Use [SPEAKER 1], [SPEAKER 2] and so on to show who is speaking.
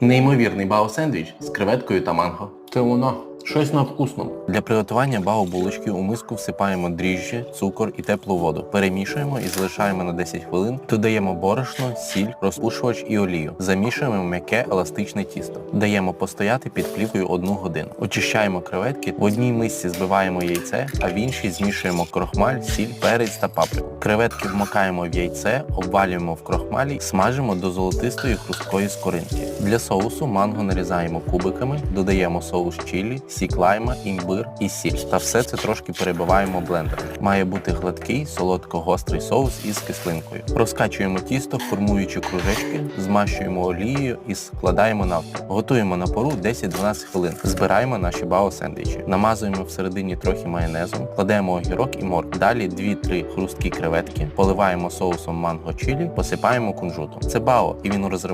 [SPEAKER 1] Неймовірний бао-сендвіч з креветкою та манго. Це воно. Щось на вкусно. Для приготування бао-булочки у миску всипаємо дріжджі, цукор і теплу воду. Перемішуємо і залишаємо на 10 хвилин. Додаємо борошно, сіль, розпушувач і олію. Замішуємо м'яке еластичне тісто. Даємо постояти під плівкою 1 годину. Очищаємо креветки, в одній мисці збиваємо яйце, а в іншій змішуємо крохмаль, сіль, перець та паприку. Креветки вмикаємо в яйце, обвалюємо в крохмалі, смажимо до золотистої хрусткої скоринки. Для соусу манго нарізаємо кубиками, додаємо соус чилі, сік лайма, імбир і сіль. Та все це трошки перебиваємо блендером. Має бути гладкий, солодко-гострий соус із кислинкою. Розкачуємо тісто, формуючи кружечки, змащуємо олією і складаємо навпіл. Готуємо на пору 10-12 хвилин. Збираємо наші бао-сендвічі. Намазуємо всередині трохи майонезом, кладемо огірок і морк. Далі 2-3 хрусткі креветки, поливаємо соусом манго чилі, посипаємо кунжутом. Це бао, і він розриває.